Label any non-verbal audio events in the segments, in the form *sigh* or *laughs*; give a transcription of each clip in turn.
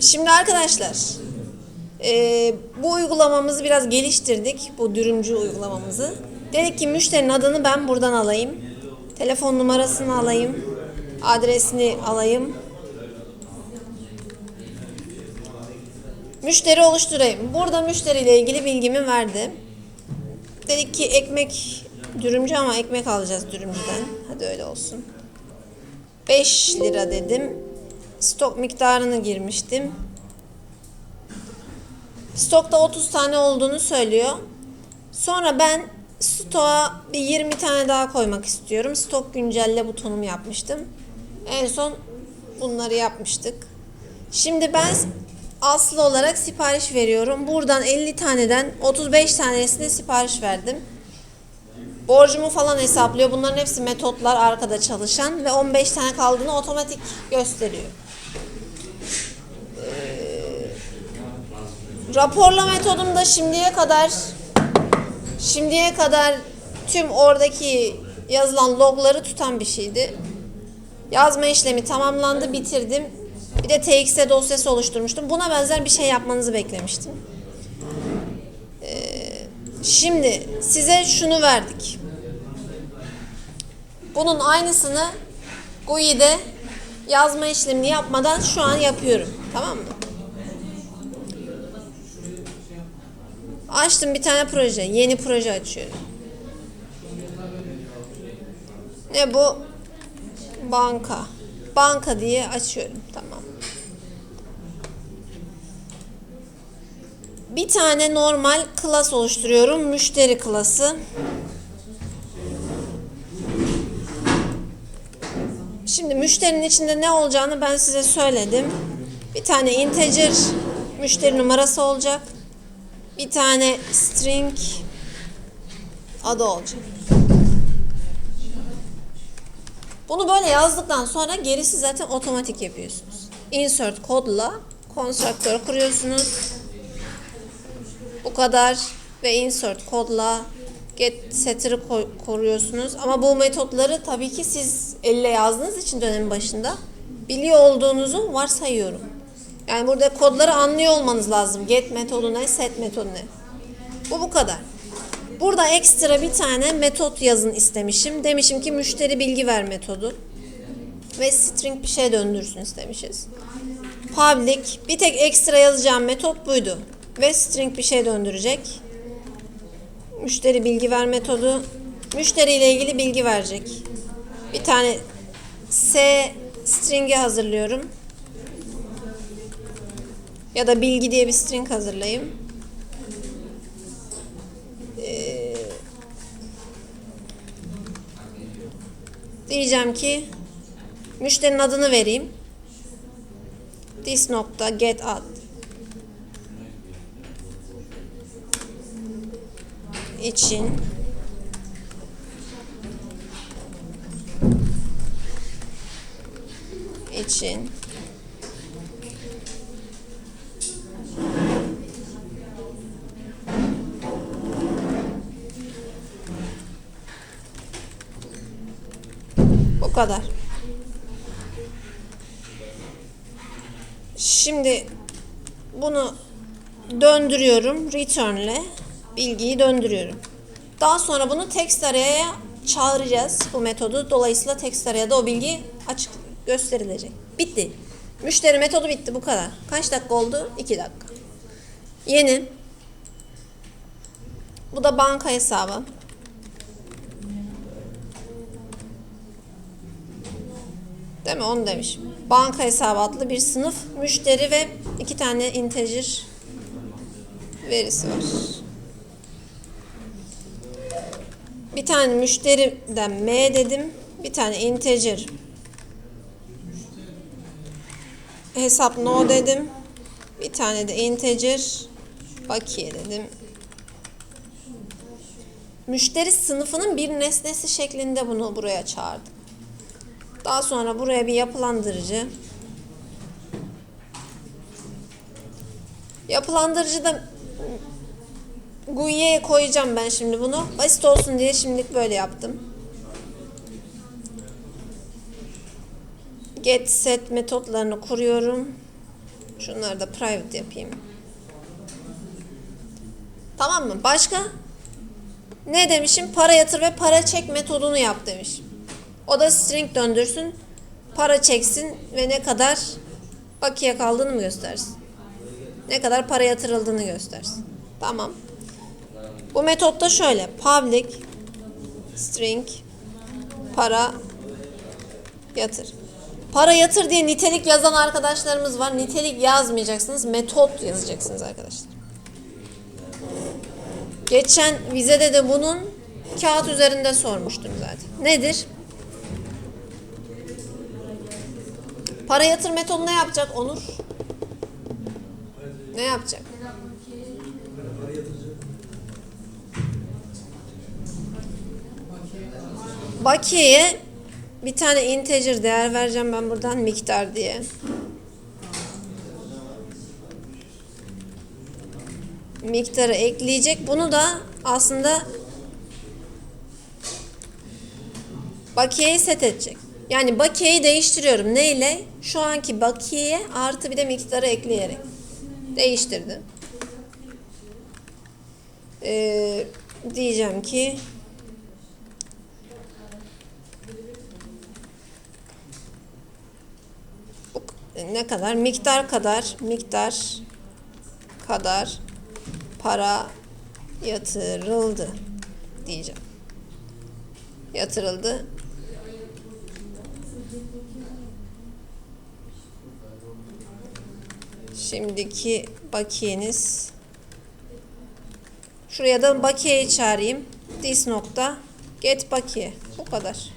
Şimdi arkadaşlar e, bu uygulamamızı biraz geliştirdik. Bu dürümcü uygulamamızı. Dedik ki müşterinin adını ben buradan alayım. Telefon numarasını alayım. Adresini alayım. Müşteri oluşturayım. Burada müşteriyle ilgili bilgimi verdi. Dedik ki ekmek dürümcü ama ekmek alacağız dürümcüden. Hadi öyle olsun. 5 lira dedim. Stok miktarını girmiştim. Stokta 30 tane olduğunu söylüyor. Sonra ben stoğa bir 20 tane daha koymak istiyorum. Stok güncelle butonumu yapmıştım. En son bunları yapmıştık. Şimdi ben aslı olarak sipariş veriyorum. Buradan 50 taneden 35 tanesine sipariş verdim. Borcumu falan hesaplıyor. Bunların hepsi metotlar arkada çalışan ve 15 tane kaldığını otomatik gösteriyor. Raporla metodum da şimdiye kadar şimdiye kadar tüm oradaki yazılan logları tutan bir şeydi. Yazma işlemi tamamlandı, bitirdim. Bir de TXT dosyası oluşturmuştum. Buna benzer bir şey yapmanızı beklemiştim. Ee, şimdi size şunu verdik. Bunun aynısını GUI'de yazma işlemini yapmadan şu an yapıyorum. Tamam mı? Açtım bir tane proje. Yeni proje açıyorum. Ne bu? Banka. Banka diye açıyorum. Tamam. Bir tane normal klas oluşturuyorum. Müşteri klası. Şimdi müşterinin içinde ne olacağını ben size söyledim. Bir tane integer müşteri numarası olacak. Bir tane string adı olacak. Bunu böyle yazdıktan sonra gerisi zaten otomatik yapıyorsunuz. Insert kodla konstruktörü kuruyorsunuz. Bu kadar ve insert kodla get setter'ı koruyorsunuz. Ama bu metotları tabii ki siz elle yazdığınız için dönemin başında biliyor olduğunuzu varsayıyorum. Yani burada kodları anlıyor olmanız lazım. Get metodu ne, set metodu ne. Bu bu kadar. Burada ekstra bir tane metot yazın istemişim. Demişim ki müşteri bilgi ver metodu. Ve string bir şey döndürsün istemişiz. Public bir tek ekstra yazacağım metot buydu. Ve string bir şey döndürecek. Müşteri bilgi ver metodu. Müşteri ile ilgili bilgi verecek. Bir tane S string'i hazırlıyorum. Ya da bilgi diye bir string hazırlayayım. Ee, diyeceğim ki müşterinin adını vereyim. This nokta get ad. için için kadar. Şimdi bunu döndürüyorum return'le bilgiyi döndürüyorum. Daha sonra bunu text araya çağıracağız bu metodu. Dolayısıyla text araya da o bilgi açık gösterilecek. Bitti. Müşteri metodu bitti bu kadar. Kaç dakika oldu? 2 dakika. Yeni. Bu da banka hesabı. Değil mi? Onu demişim. Banka hesabı adlı bir sınıf, müşteri ve iki tane integer verisi var. Bir tane müşteriden M dedim. Bir tane integer hesap no dedim. Bir tane de integer bakiye dedim. Müşteri sınıfının bir nesnesi şeklinde bunu buraya çağırdım. Daha sonra buraya bir yapılandırıcı. Yapılandırıcı da GUI'ye koyacağım ben şimdi bunu. Basit olsun diye şimdilik böyle yaptım. Get set metotlarını kuruyorum. Şunları da private yapayım. Tamam mı? Başka? Ne demişim? Para yatır ve para çek metodunu yap demiş. O da string döndürsün. Para çeksin ve ne kadar bakiye kaldığını mı göstersin? Ne kadar para yatırıldığını göstersin. Tamam. Bu metotta şöyle. Public string para yatır. Para yatır diye nitelik yazan arkadaşlarımız var. Nitelik yazmayacaksınız. Metot yazacaksınız arkadaşlar. Geçen vizede de bunun kağıt üzerinde sormuştum zaten. Nedir? Para yatır metodu ne yapacak Onur? Ne yapacak? Bakiyeye bir tane integer değer vereceğim ben buradan miktar diye. Miktarı ekleyecek. Bunu da aslında bakiyeyi set edecek. Yani bakiyeyi değiştiriyorum. Neyle? Şu anki bakiyeye artı bir de miktarı ekleyerek. Değiştirdim. Ee, diyeceğim ki ne kadar? Miktar kadar, miktar kadar para yatırıldı diyeceğim. Yatırıldı. Şimdiki bakiyeniz şuraya da bakiyeyi çağırayım. This nokta get bakiye. Bu kadar.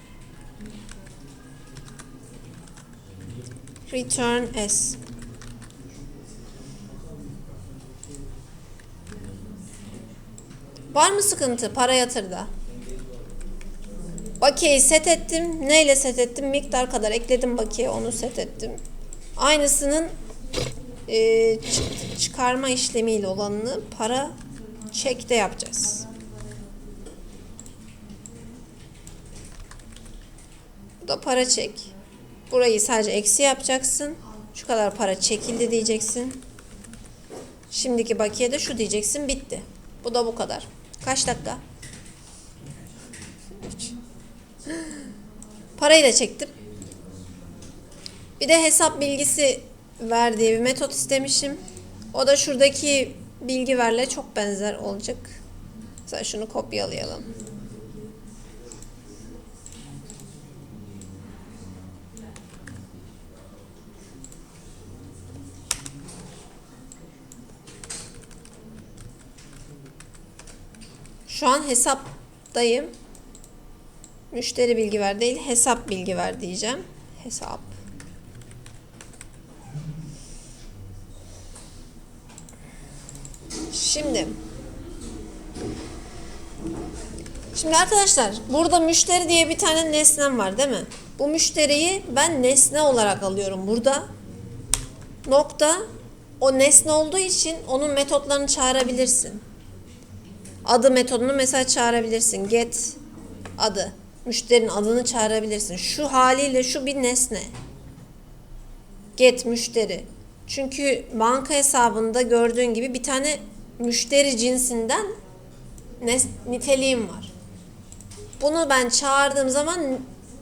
Return as. Var mı sıkıntı para yatırda? Bakiyeyi set ettim. Neyle set ettim? Miktar kadar ekledim bakiye onu set ettim. Aynısının e, çı- çıkarma işlemiyle olanını para çekte yapacağız. Bu da para çek. Burayı sadece eksi yapacaksın. Şu kadar para çekildi diyeceksin. Şimdiki bakiye de şu diyeceksin. Bitti. Bu da bu kadar. Kaç dakika? Parayı da çektim. Bir de hesap bilgisi ver bir metot istemişim. O da şuradaki bilgi verle çok benzer olacak. Mesela şunu kopyalayalım. Şu an hesaptayım. Müşteri bilgi ver değil, hesap bilgi ver diyeceğim. Hesap. Şimdi Şimdi arkadaşlar burada müşteri diye bir tane nesnem var değil mi? Bu müşteriyi ben nesne olarak alıyorum burada. Nokta o nesne olduğu için onun metotlarını çağırabilirsin. Adı metodunu mesela çağırabilirsin. Get adı. Müşterinin adını çağırabilirsin. Şu haliyle şu bir nesne. Get müşteri. Çünkü banka hesabında gördüğün gibi bir tane müşteri cinsinden niteliğim var. Bunu ben çağırdığım zaman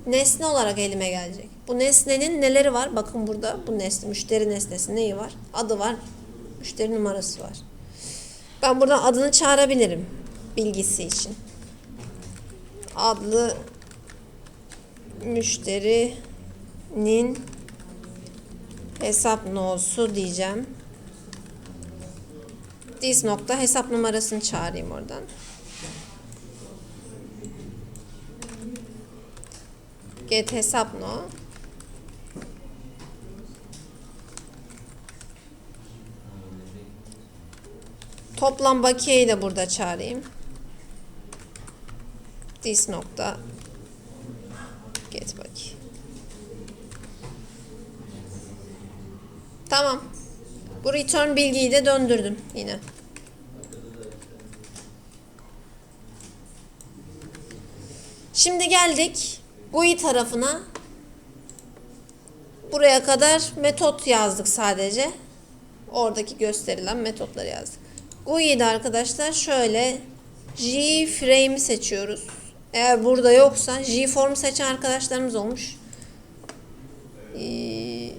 nesne olarak elime gelecek. Bu nesnenin neleri var? Bakın burada bu nesne, müşteri nesnesi neyi var? Adı var, müşteri numarası var. Ben buradan adını çağırabilirim bilgisi için. Adlı müşterinin hesap nosu diyeceğim. This nokta hesap numarasını çağırayım oradan. Get hesap no. Toplam bakiyeyi de burada çağırayım. This nokta get bakiye. Tamam. Bu return bilgiyi de döndürdüm yine. Şimdi geldik GUI tarafına. Buraya kadar metot yazdık sadece. Oradaki gösterilen metotları yazdık. GUI'de arkadaşlar şöyle G-frame'i seçiyoruz. Eğer burada yoksa G-form seçen arkadaşlarımız olmuş. Ee,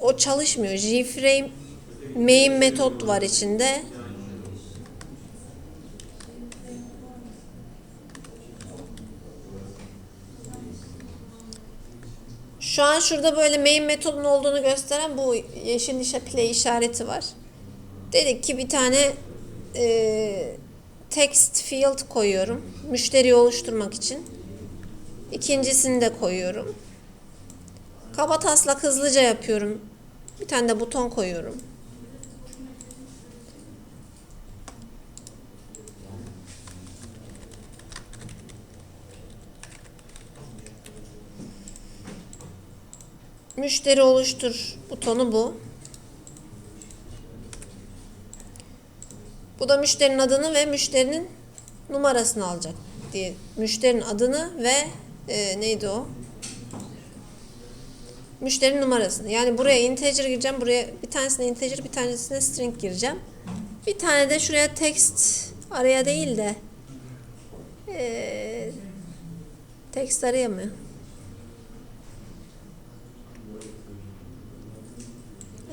o çalışmıyor. G-frame main metot var içinde. Şu an şurada böyle main metodun olduğunu gösteren bu yeşil işe play işareti var. Dedik ki bir tane e, text field koyuyorum. Müşteriyi oluşturmak için. İkincisini de koyuyorum. Kaba taslak hızlıca yapıyorum. Bir tane de buton koyuyorum. Müşteri oluştur butonu bu. Bu da müşterinin adını ve müşterinin numarasını alacak diye. Müşterinin adını ve e, neydi o? Müşterinin numarasını. Yani buraya integer gireceğim. Buraya bir tanesine integer, bir tanesine string gireceğim. Bir tane de şuraya text araya değil de e, text araya mı?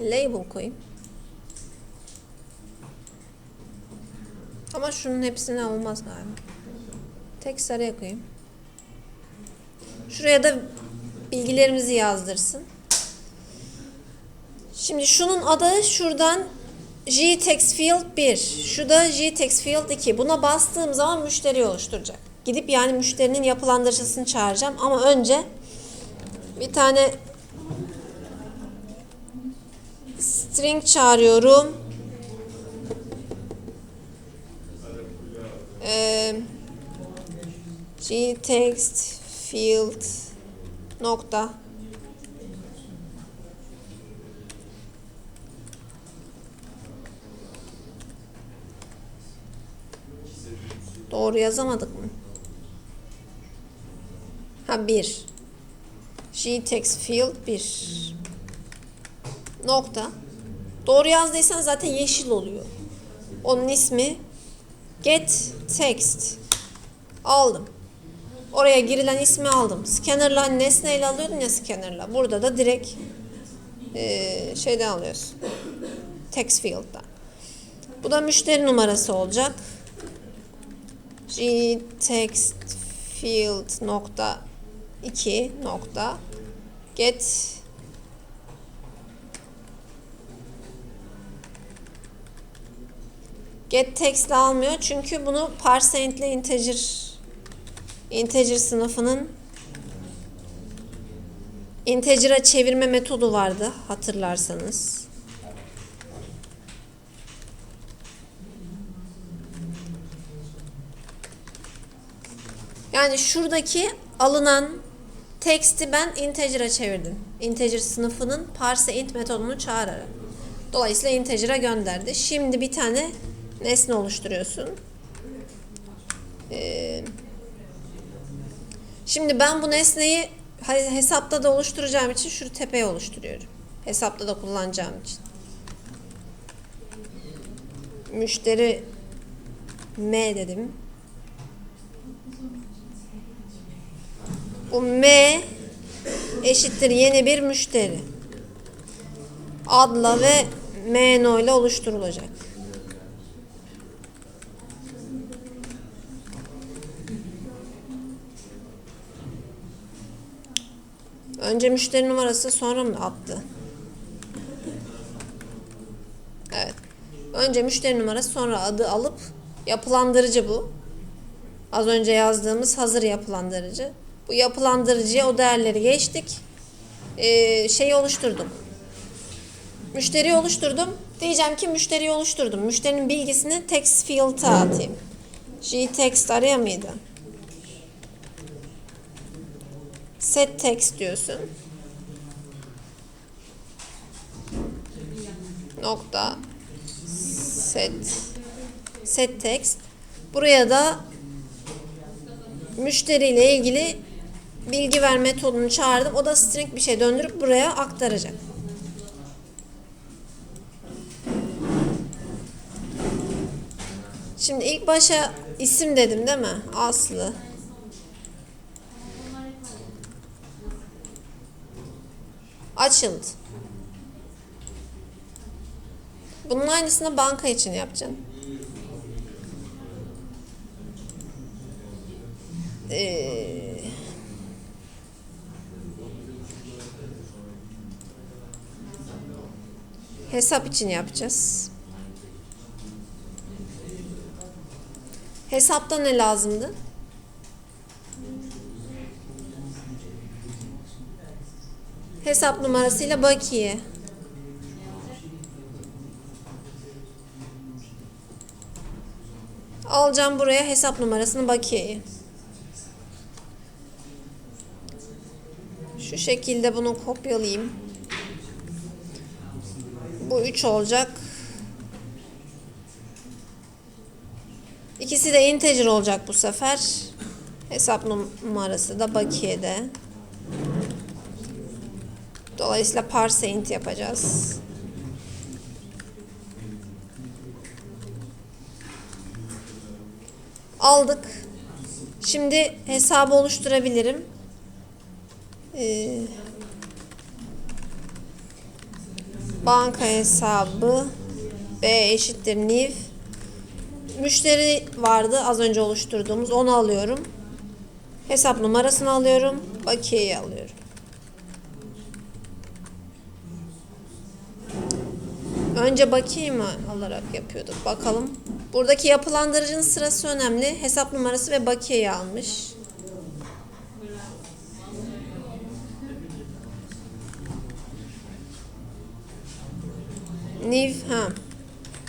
Label koyayım. Ama şunun hepsine olmaz galiba. Text araya koyayım. Şuraya da bilgilerimizi yazdırsın. Şimdi şunun adı şuradan JText Field 1. Şu da JText Field 2. Buna bastığım zaman müşteri oluşturacak. Gidip yani müşterinin yapılandırıcısını çağıracağım. Ama önce bir tane string çağırıyorum. Ee, gtext field nokta Doğru yazamadık mı? Ha 1. gtext field 1 nokta. Doğru yazdıysan zaten yeşil oluyor. Onun ismi get text. Aldım. Oraya girilen ismi aldım. Scanner'la nesneyle alıyordun ya scanner'la. Burada da direkt e, şeyden alıyorsun. Text field'dan. Bu da müşteri numarası olacak. G text field nokta 2 nokta get get text almıyor çünkü bunu parse int ile integer integer sınıfının integer'a çevirme metodu vardı hatırlarsanız. Yani şuradaki alınan teksti ben integer'a çevirdim. Integer sınıfının parse int metodunu çağırarak. Dolayısıyla integer'a gönderdi. Şimdi bir tane nesne oluşturuyorsun. Ee, şimdi ben bu nesneyi hesapta da oluşturacağım için şu tepeye oluşturuyorum. Hesapta da kullanacağım için. Müşteri M dedim. Bu M eşittir yeni bir müşteri. Adla ve M no ile oluşturulacak. Önce müşteri numarası sonra mı attı? Evet. Önce müşteri numarası sonra adı alıp yapılandırıcı bu. Az önce yazdığımız hazır yapılandırıcı. Bu yapılandırıcıya o değerleri geçtik. Ee, şeyi oluşturdum. Müşteriyi oluşturdum. Diyeceğim ki müşteriyi oluşturdum. Müşterinin bilgisini text field'a atayım. Gtext araya mıydı? set text diyorsun. Nokta set set text. Buraya da müşteriyle ilgili bilgi ver metodunu çağırdım. O da string bir şey döndürüp buraya aktaracak. Şimdi ilk başa isim dedim değil mi? Aslı. Açıldı. Bunun aynısını banka için yapacaksın. Ee, hesap için yapacağız. Hesapta ne lazımdı? Hesap numarasıyla bakiye. Alacağım buraya hesap numarasını bakiyeyi. Şu şekilde bunu kopyalayayım. Bu 3 olacak. İkisi de integer olacak bu sefer. Hesap numarası da bakiyede. Dolayısıyla parse int yapacağız. Aldık. Şimdi hesabı oluşturabilirim. Ee, banka hesabı B eşittir NIV Müşteri vardı az önce oluşturduğumuz onu alıyorum. Hesap numarasını alıyorum. Bakiyeyi alıyorum. Önce bakiye mi alarak yapıyorduk? Bakalım. Buradaki yapılandırıcının sırası önemli. Hesap numarası ve bakiyeyi almış. Niv ha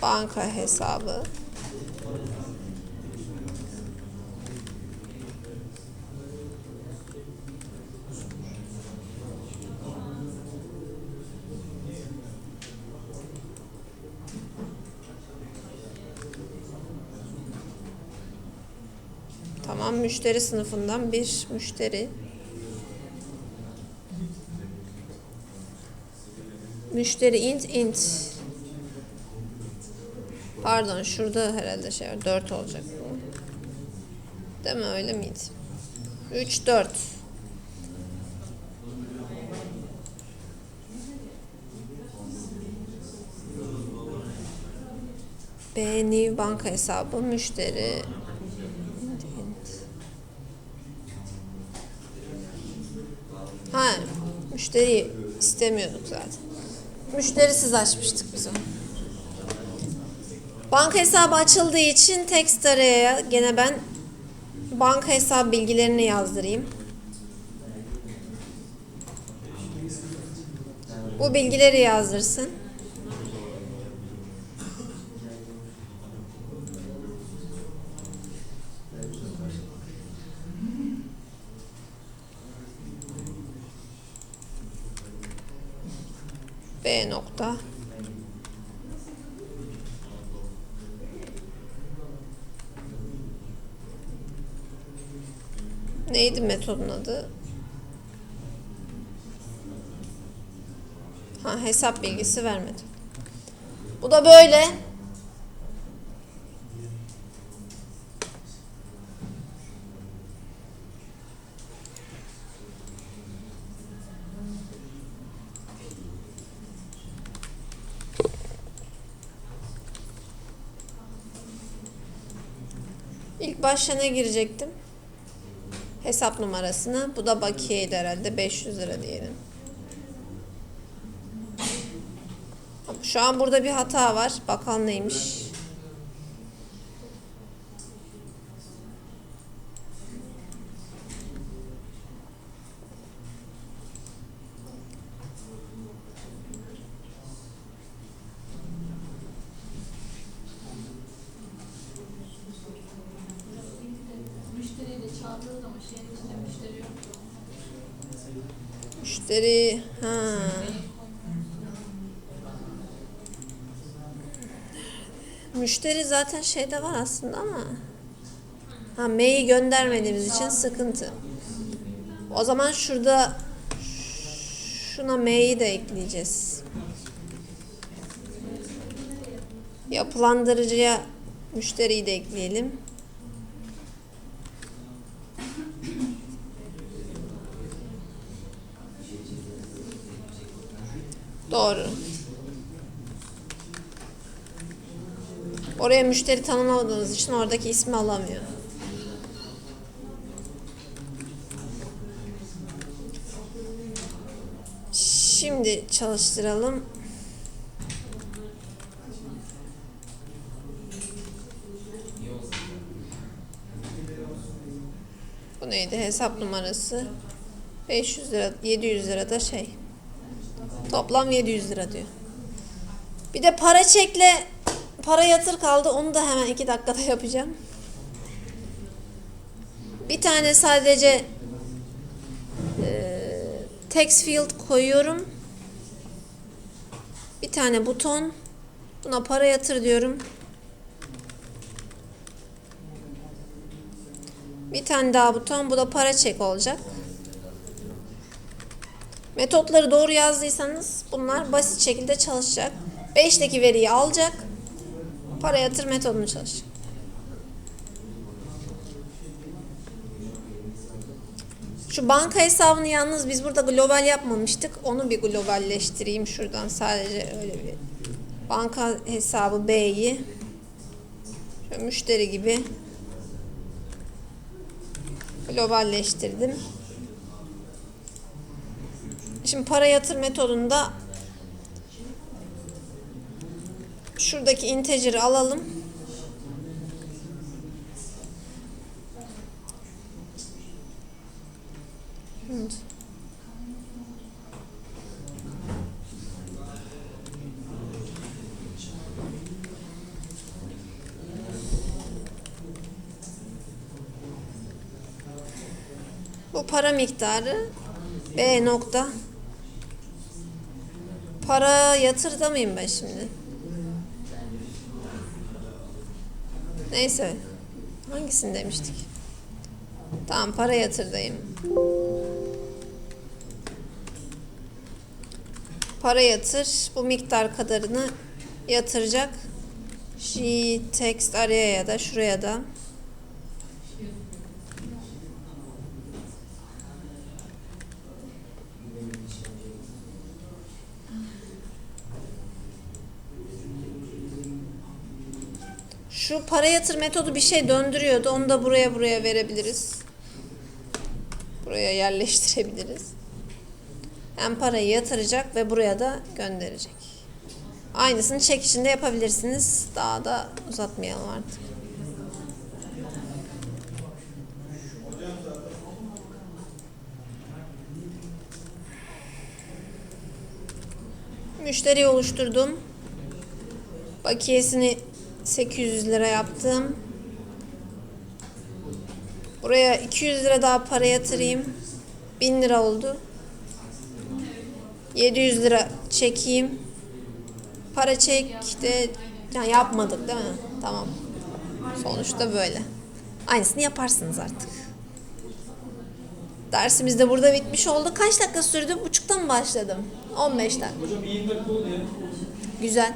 banka hesabı. Tamam müşteri sınıfından bir müşteri. Müşteri int int. Pardon şurada herhalde şey var. 4 olacak bu. Değil mi öyle miydi? 3 4. B banka hesabı müşteri Ha, müşteri istemiyorduk zaten. Müşterisiz açmıştık biz onu. Banka hesabı açıldığı için text araya gene ben banka hesabı bilgilerini yazdırayım. Bu bilgileri yazdırsın. Neydi metodun adı? Ha hesap bilgisi vermedi. Bu da böyle. İlk başta ne girecektim? Hesap numarasını. Bu da bakiyeydi herhalde. 500 lira diyelim. Şu an burada bir hata var. Bakalım neymiş. Müşteri. Müşteri ha. Müşteri zaten şeyde var aslında ama ha mail göndermediğimiz için sıkıntı. O zaman şurada şuna mail'i de ekleyeceğiz. Yapılandırıcıya Müşteriyi de ekleyelim. Doğru. Oraya müşteri tanımlamadığınız için oradaki ismi alamıyor. Şimdi çalıştıralım. Bu neydi? Hesap numarası. 500 lira, 700 lira da şey. Toplam 700 lira diyor. Bir de para çekle para yatır kaldı. Onu da hemen iki dakikada *laughs* yapacağım. Bir tane sadece eee text field koyuyorum. Bir tane buton. Buna para yatır diyorum. Bir tane daha buton. Bu da para çek olacak. Metotları doğru yazdıysanız bunlar basit şekilde çalışacak. 5'teki veriyi alacak. Para yatır metodunu çalışacak. Şu banka hesabını yalnız biz burada global yapmamıştık. Onu bir globalleştireyim şuradan sadece öyle bir. Banka hesabı B'yi müşteri gibi globalleştirdim. Şimdi para yatır metodunda şuradaki integer'i alalım. Bu para miktarı B nokta. Para yatırda ben şimdi? Neyse. Hangisini demiştik? Tamam para yatırdayım. Para yatır. Bu miktar kadarını yatıracak. She text araya ya da şuraya da. Para yatır metodu bir şey döndürüyordu. Onu da buraya buraya verebiliriz. Buraya yerleştirebiliriz. Hem parayı yatıracak ve buraya da gönderecek. Aynısını çek içinde yapabilirsiniz. Daha da uzatmayalım artık. Müşteri oluşturdum. Bakiyesini 800 lira yaptım. Buraya 200 lira daha para yatırayım. 1000 lira oldu. 700 lira çekeyim. Para çek de yani yapmadık değil mi? Tamam. Sonuçta böyle. Aynısını yaparsınız artık. Dersimiz de burada bitmiş oldu. Kaç dakika sürdü? Buçukta mı başladım? 15 dakika. Hocam bir 20 dakika oldu ya. Güzel.